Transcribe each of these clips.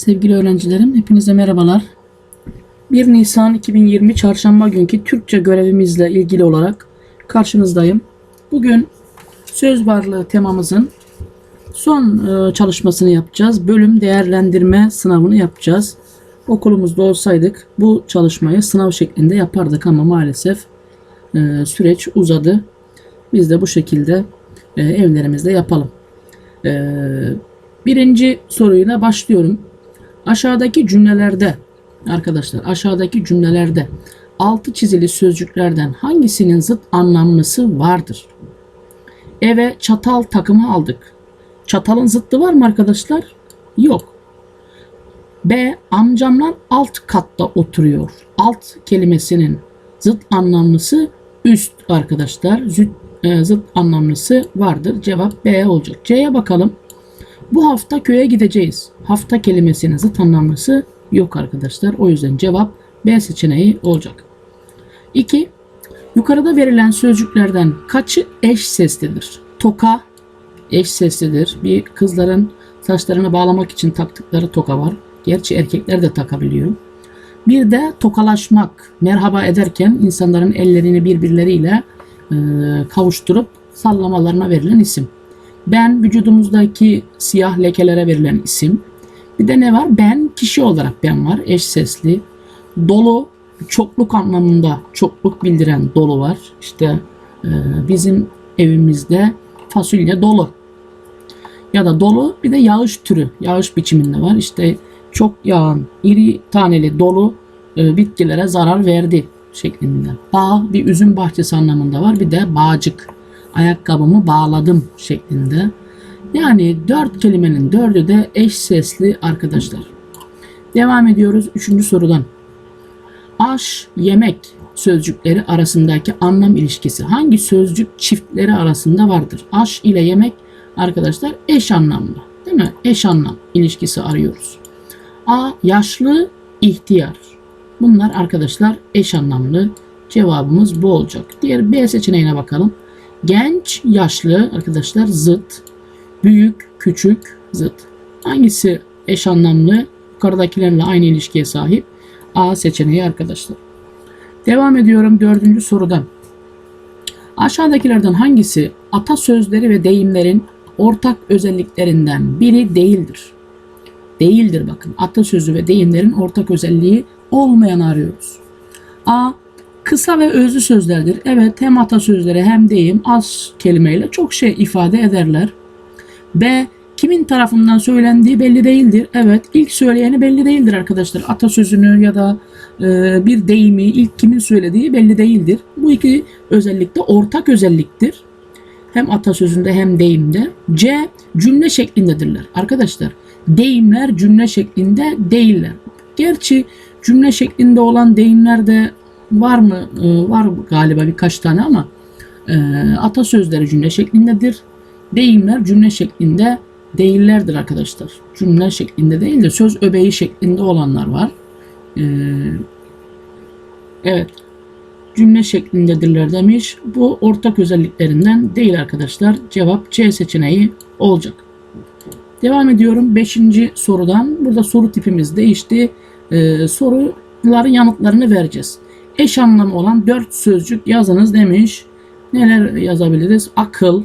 Sevgili öğrencilerim, hepinize merhabalar. 1 Nisan 2020 Çarşamba günkü Türkçe görevimizle ilgili olarak karşınızdayım. Bugün söz varlığı temamızın son e, çalışmasını yapacağız. Bölüm değerlendirme sınavını yapacağız. Okulumuzda olsaydık bu çalışmayı sınav şeklinde yapardık ama maalesef e, süreç uzadı. Biz de bu şekilde e, evlerimizde yapalım. Birinci soruyla başlıyorum. Aşağıdaki cümlelerde arkadaşlar aşağıdaki cümlelerde altı çizili sözcüklerden hangisinin zıt anlamlısı vardır? Eve çatal takımı aldık. Çatalın zıttı var mı arkadaşlar? Yok. B. Amcamlar alt katta oturuyor. Alt kelimesinin zıt anlamlısı üst arkadaşlar. Zıt, e, zıt anlamlısı vardır. Cevap B olacak. C'ye bakalım. Bu hafta köye gideceğiz. Hafta kelimesinin zıt yok arkadaşlar. O yüzden cevap B seçeneği olacak. 2. Yukarıda verilen sözcüklerden kaçı eş seslidir? Toka eş seslidir. Bir kızların saçlarını bağlamak için taktıkları toka var. Gerçi erkekler de takabiliyor. Bir de tokalaşmak. Merhaba ederken insanların ellerini birbirleriyle e, kavuşturup sallamalarına verilen isim. Ben vücudumuzdaki siyah lekelere verilen isim. Bir de ne var? Ben kişi olarak ben var. Eş sesli. Dolu çokluk anlamında çokluk bildiren dolu var. İşte e, bizim evimizde fasulye dolu. Ya da dolu bir de yağış türü. Yağış biçiminde var. İşte çok yağan iri taneli dolu e, bitkilere zarar verdi şeklinde. Bağ bir üzüm bahçesi anlamında var. Bir de bağcık ayakkabımı bağladım şeklinde. Yani dört kelimenin dördü de eş sesli arkadaşlar. Devam ediyoruz üçüncü sorudan. Aş, yemek sözcükleri arasındaki anlam ilişkisi hangi sözcük çiftleri arasında vardır? Aş ile yemek arkadaşlar eş anlamlı. Değil mi? Eş anlam ilişkisi arıyoruz. A. Yaşlı, ihtiyar. Bunlar arkadaşlar eş anlamlı. Cevabımız bu olacak. Diğer B seçeneğine bakalım. Genç, yaşlı arkadaşlar zıt. Büyük, küçük zıt. Hangisi eş anlamlı? Yukarıdakilerle aynı ilişkiye sahip. A seçeneği arkadaşlar. Devam ediyorum dördüncü sorudan. Aşağıdakilerden hangisi atasözleri ve deyimlerin ortak özelliklerinden biri değildir? Değildir bakın. Atasözü ve deyimlerin ortak özelliği olmayan arıyoruz. A. Kısa ve özlü sözlerdir. Evet hem atasözleri hem deyim az kelimeyle çok şey ifade ederler. B. Kimin tarafından söylendiği belli değildir. Evet ilk söyleyeni belli değildir arkadaşlar. Atasözünü ya da e, bir deyimi ilk kimin söylediği belli değildir. Bu iki özellik de ortak özelliktir. Hem atasözünde hem deyimde. C. Cümle şeklindedirler. Arkadaşlar deyimler cümle şeklinde değiller. Gerçi cümle şeklinde olan deyimler de var mı? Ee, var galiba birkaç tane ama e, atasözleri cümle şeklindedir. Deyimler cümle şeklinde değillerdir arkadaşlar. Cümle şeklinde değil de söz öbeği şeklinde olanlar var. Ee, evet. Cümle şeklindedirler demiş. Bu ortak özelliklerinden değil arkadaşlar. Cevap C seçeneği olacak. Devam ediyorum 5. sorudan. Burada soru tipimiz değişti. Ee, soruların yanıtlarını vereceğiz. Eş anlamı olan 4 sözcük yazınız demiş. Neler yazabiliriz? Akıl,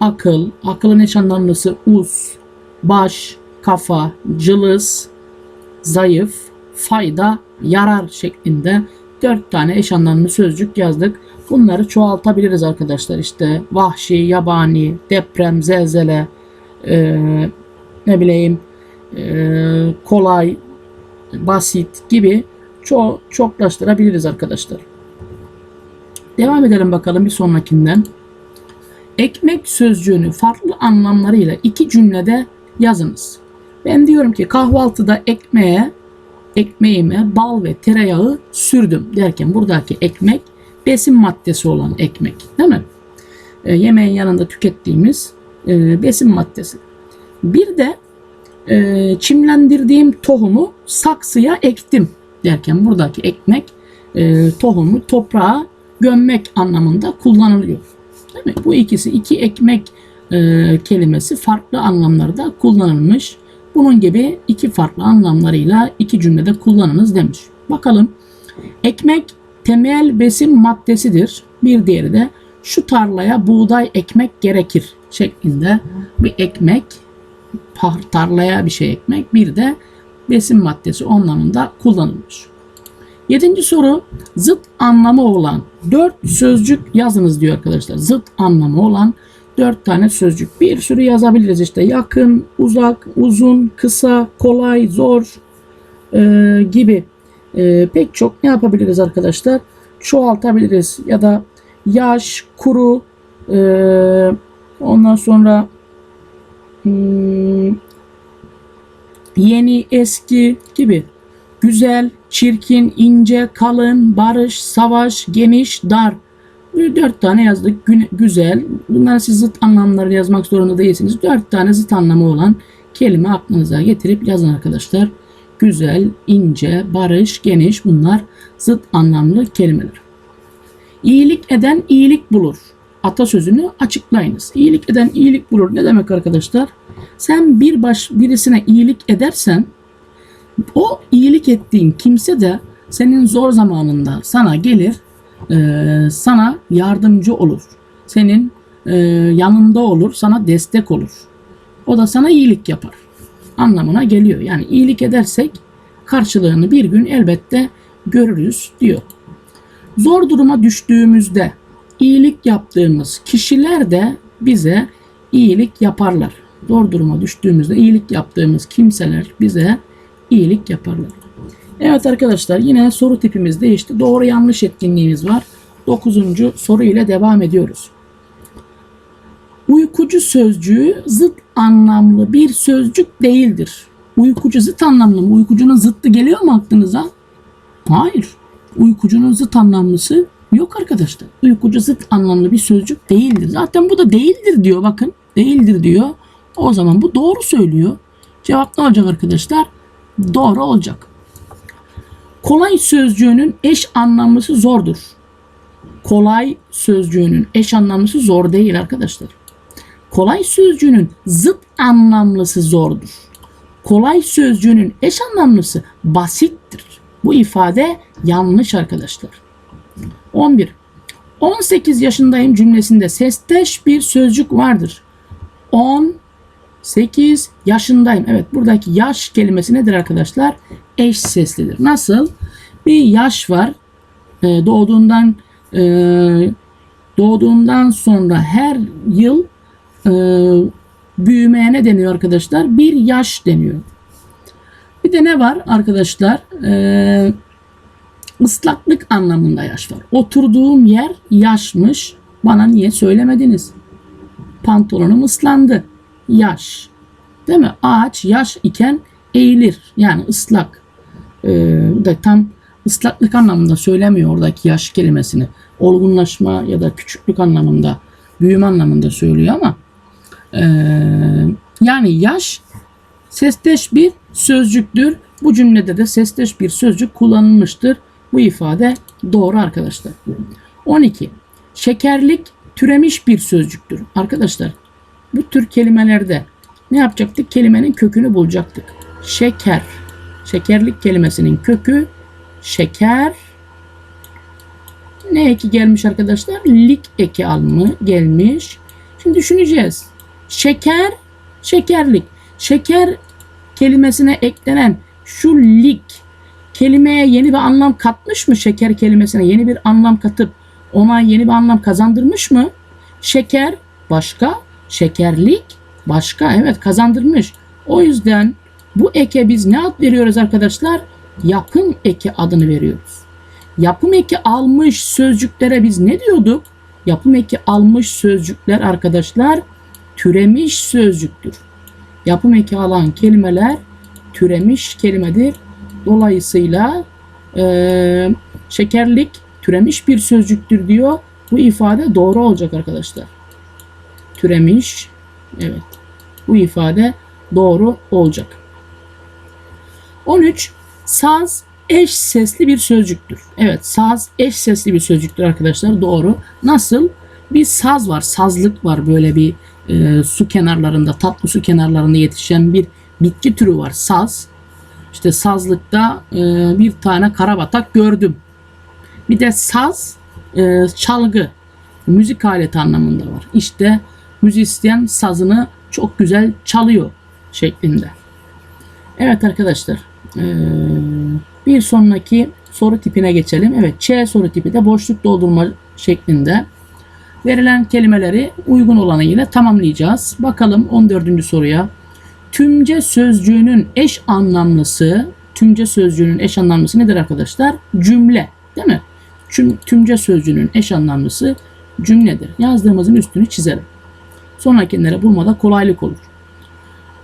akıl, akılın eş anlamlısı uz, baş, kafa, cılız, zayıf, fayda, yarar şeklinde 4 tane eş anlamlı sözcük yazdık. Bunları çoğaltabiliriz arkadaşlar. İşte vahşi, yabani, deprem, zelzele, e, ne bileyim e, kolay, basit gibi ço çoklaştırabiliriz arkadaşlar. Devam edelim bakalım bir sonrakinden. Ekmek sözcüğünü farklı anlamlarıyla iki cümlede yazınız. Ben diyorum ki kahvaltıda ekmeğe, ekmeğime bal ve tereyağı sürdüm derken buradaki ekmek besin maddesi olan ekmek değil mi? E, yemeğin yanında tükettiğimiz e, besin maddesi. Bir de e, çimlendirdiğim tohumu saksıya ektim derken buradaki ekmek e, tohumu toprağa gömmek anlamında kullanılıyor. Değil mi? Bu ikisi iki ekmek e, kelimesi farklı anlamlarda kullanılmış. Bunun gibi iki farklı anlamlarıyla iki cümlede kullanınız demiş. Bakalım. Ekmek temel besin maddesidir. Bir diğeri de şu tarlaya buğday ekmek gerekir şeklinde bir ekmek tarlaya bir şey ekmek bir de besin maddesi anlamında kullanılmış. Yedinci soru zıt anlamı olan dört sözcük yazınız diyor arkadaşlar. Zıt anlamı olan dört tane sözcük. Bir sürü yazabiliriz işte yakın, uzak, uzun, kısa, kolay, zor e, gibi e, pek çok ne yapabiliriz arkadaşlar? Çoğaltabiliriz ya da yaş, kuru, e, ondan sonra hmm, yeni, eski gibi güzel, çirkin, ince, kalın, barış, savaş, geniş, dar. Bu dört tane yazdık. Gü- güzel. Bunlar siz zıt anlamları yazmak zorunda değilsiniz. Dört tane zıt anlamı olan kelime aklınıza getirip yazın arkadaşlar. Güzel, ince, barış, geniş bunlar zıt anlamlı kelimeler. İyilik eden iyilik bulur. Atasözünü açıklayınız. İyilik eden iyilik bulur. Ne demek arkadaşlar? Sen bir baş birisine iyilik edersen o iyilik ettiğin kimse de senin zor zamanında sana gelir, e, sana yardımcı olur. Senin e, yanında olur, sana destek olur. O da sana iyilik yapar. Anlamına geliyor. Yani iyilik edersek karşılığını bir gün elbette görürüz diyor. Zor duruma düştüğümüzde iyilik yaptığımız kişiler de bize iyilik yaparlar. Zor duruma düştüğümüzde iyilik yaptığımız kimseler bize iyilik yaparlar. Evet arkadaşlar yine soru tipimiz değişti. Doğru yanlış etkinliğimiz var. Dokuzuncu soru ile devam ediyoruz. Uykucu sözcüğü zıt anlamlı bir sözcük değildir. Uykucu zıt anlamlı mı? Uykucunun zıttı geliyor mu aklınıza? Hayır. Uykucunun zıt anlamlısı yok arkadaşlar. Uykucu zıt anlamlı bir sözcük değildir. Zaten bu da değildir diyor bakın. Değildir diyor. O zaman bu doğru söylüyor. Cevap ne olacak arkadaşlar? Doğru olacak. Kolay sözcüğünün eş anlamlısı zordur. Kolay sözcüğünün eş anlamlısı zor değil arkadaşlar. Kolay sözcüğünün zıt anlamlısı zordur. Kolay sözcüğünün eş anlamlısı basittir. Bu ifade yanlış arkadaşlar. 11. 18 yaşındayım cümlesinde sesteş bir sözcük vardır. 18 yaşındayım. Evet buradaki yaş kelimesi nedir arkadaşlar? Eş seslidir. Nasıl? Bir yaş var. Ee, doğduğundan e, doğduğundan sonra her yıl e, büyümeye ne deniyor arkadaşlar? Bir yaş deniyor. Bir de ne var arkadaşlar? Ee, ıslaklık anlamında yaş var. Oturduğum yer yaşmış. Bana niye söylemediniz? Pantolonum ıslandı. Yaş. Değil mi? Ağaç yaş iken eğilir. Yani ıslak. Ee, bu da tam ıslaklık anlamında söylemiyor oradaki yaş kelimesini. Olgunlaşma ya da küçüklük anlamında, büyüme anlamında söylüyor ama ee, yani yaş sesteş bir sözcüktür. Bu cümlede de sesteş bir sözcük kullanılmıştır. Bu ifade doğru arkadaşlar. 12. Şekerlik türemiş bir sözcüktür. Arkadaşlar bu tür kelimelerde ne yapacaktık? Kelimenin kökünü bulacaktık. Şeker. Şekerlik kelimesinin kökü şeker. Ne eki gelmiş arkadaşlar? Lik eki alımı gelmiş. Şimdi düşüneceğiz. Şeker, şekerlik. Şeker kelimesine eklenen şu lik kelimeye yeni bir anlam katmış mı? Şeker kelimesine yeni bir anlam katıp ona yeni bir anlam kazandırmış mı? Şeker başka, şekerlik başka. Evet kazandırmış. O yüzden bu eke biz ne ad veriyoruz arkadaşlar? Yapım eki adını veriyoruz. Yapım eki almış sözcüklere biz ne diyorduk? Yapım eki almış sözcükler arkadaşlar türemiş sözcüktür. Yapım eki alan kelimeler türemiş kelimedir. Dolayısıyla eee, şekerlik türemiş bir sözcüktür diyor. Bu ifade doğru olacak arkadaşlar. Türemiş. Evet. Bu ifade doğru olacak. 13. Saz eş sesli bir sözcüktür. Evet saz eş sesli bir sözcüktür arkadaşlar. Doğru. Nasıl? Bir saz var. Sazlık var böyle bir e, su kenarlarında tatlı su kenarlarında yetişen bir bitki türü var. Saz. İşte sazlıkta e, bir tane karabatak gördüm. Bir de saz, e, çalgı, müzik aleti anlamında var. İşte müzisyen sazını çok güzel çalıyor şeklinde. Evet arkadaşlar. e, bir sonraki soru tipine geçelim. Evet Ç soru tipi de boşluk doldurma şeklinde. Verilen kelimeleri uygun olanı ile tamamlayacağız. Bakalım 14. soruya. Tümce sözcüğünün eş anlamlısı, tümce sözcüğünün eş anlamlısı nedir arkadaşlar? Cümle, değil mi? Tüm, tümce sözcüğünün eş anlamlısı cümledir. Yazdığımızın üstünü çizelim. Sonrakilere bulmada kolaylık olur.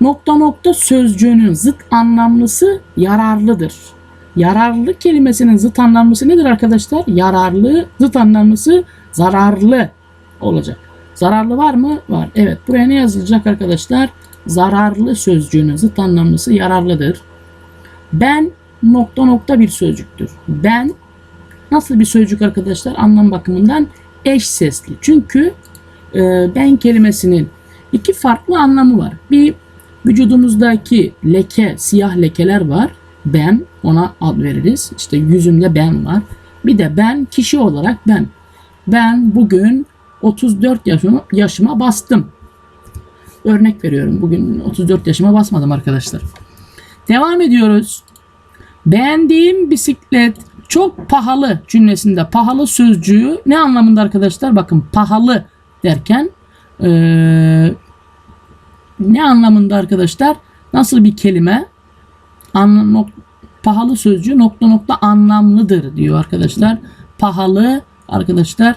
Nokta nokta sözcüğünün zıt anlamlısı yararlıdır. Yararlı kelimesinin zıt anlamlısı nedir arkadaşlar? Yararlı, zıt anlamlısı zararlı olacak. Zararlı var mı? Var. Evet. Buraya ne yazılacak arkadaşlar? Zararlı sözcüğünün zıt anlamlısı yararlıdır. Ben nokta nokta bir sözcüktür. Ben nasıl bir sözcük arkadaşlar? Anlam bakımından eş sesli. Çünkü e, ben kelimesinin iki farklı anlamı var. Bir vücudumuzdaki leke, siyah lekeler var. Ben ona ad veririz. İşte yüzümde ben var. Bir de ben kişi olarak ben. Ben bugün 34 yaşıma, yaşıma bastım. Örnek veriyorum. Bugün 34 yaşıma basmadım arkadaşlar. Devam ediyoruz. Beğendiğim bisiklet çok pahalı cümlesinde pahalı sözcüğü ne anlamında arkadaşlar? Bakın pahalı derken eee, ne anlamında arkadaşlar? Nasıl bir kelime? Anlam, nok- pahalı sözcüğü nokta nokta anlamlıdır diyor arkadaşlar. Pahalı arkadaşlar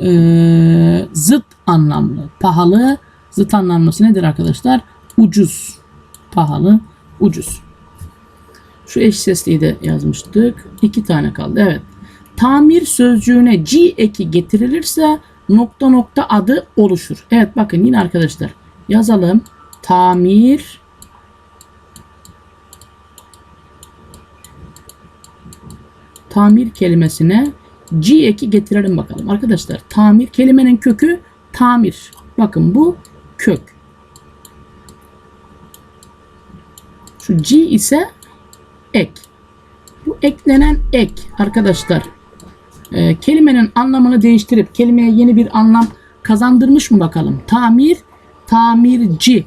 eee, zıt anlamlı. Pahalı zıt anlamlısı nedir arkadaşlar? Ucuz. Pahalı, ucuz. Şu eş sesliyi de yazmıştık. İki tane kaldı. Evet. Tamir sözcüğüne G eki getirilirse nokta nokta adı oluşur. Evet bakın yine arkadaşlar yazalım. Tamir tamir kelimesine G eki getirelim bakalım. Arkadaşlar tamir kelimenin kökü tamir. Bakın bu kök. Şu G ise ek. Bu eklenen ek arkadaşlar e, kelimenin anlamını değiştirip kelimeye yeni bir anlam kazandırmış mı bakalım? Tamir, tamirci.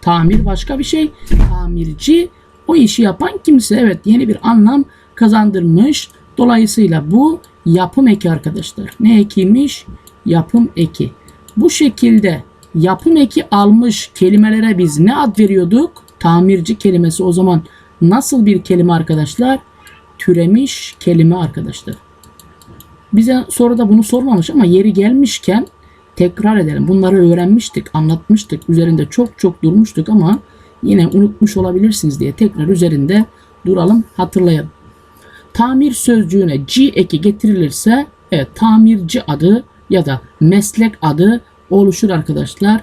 Tamir başka bir şey. Tamirci o işi yapan kimse. Evet yeni bir anlam kazandırmış. Dolayısıyla bu yapım eki arkadaşlar. Ne ekiymiş? Yapım eki. Bu şekilde yapım eki almış kelimelere biz ne ad veriyorduk? Tamirci kelimesi o zaman nasıl bir kelime arkadaşlar? Türemiş kelime arkadaşlar. Bize soruda bunu sormamış ama yeri gelmişken tekrar edelim. Bunları öğrenmiştik, anlatmıştık. Üzerinde çok çok durmuştuk ama yine unutmuş olabilirsiniz diye tekrar üzerinde duralım, hatırlayalım. Tamir sözcüğüne G eki getirilirse evet tamirci adı ya da meslek adı oluşur arkadaşlar.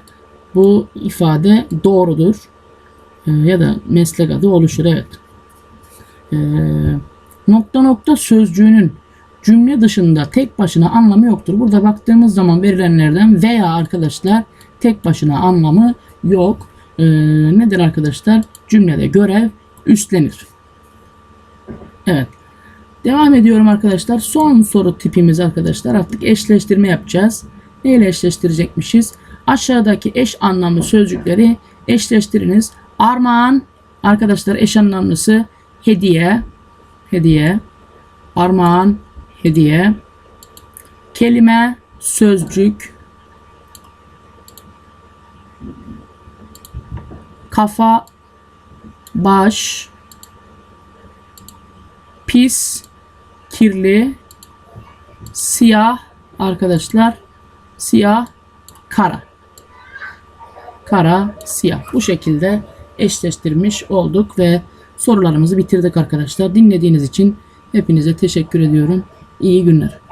Bu ifade doğrudur. Ee, ya da meslek adı oluşur evet. Ee, nokta nokta sözcüğünün cümle dışında tek başına anlamı yoktur. Burada baktığımız zaman verilenlerden veya arkadaşlar tek başına anlamı yok. Ee, nedir arkadaşlar? Cümlede görev üstlenir. Evet. Devam ediyorum arkadaşlar. Son soru tipimiz arkadaşlar. Artık eşleştirme yapacağız. Neyle eşleştirecekmişiz? Aşağıdaki eş anlamlı sözcükleri eşleştiriniz. Armağan arkadaşlar eş anlamlısı hediye. Hediye. Armağan hediye. Kelime sözcük. Kafa baş pis kirli siyah arkadaşlar siyah kara. Kara siyah. Bu şekilde eşleştirmiş olduk ve sorularımızı bitirdik arkadaşlar. Dinlediğiniz için hepinize teşekkür ediyorum. İyi günler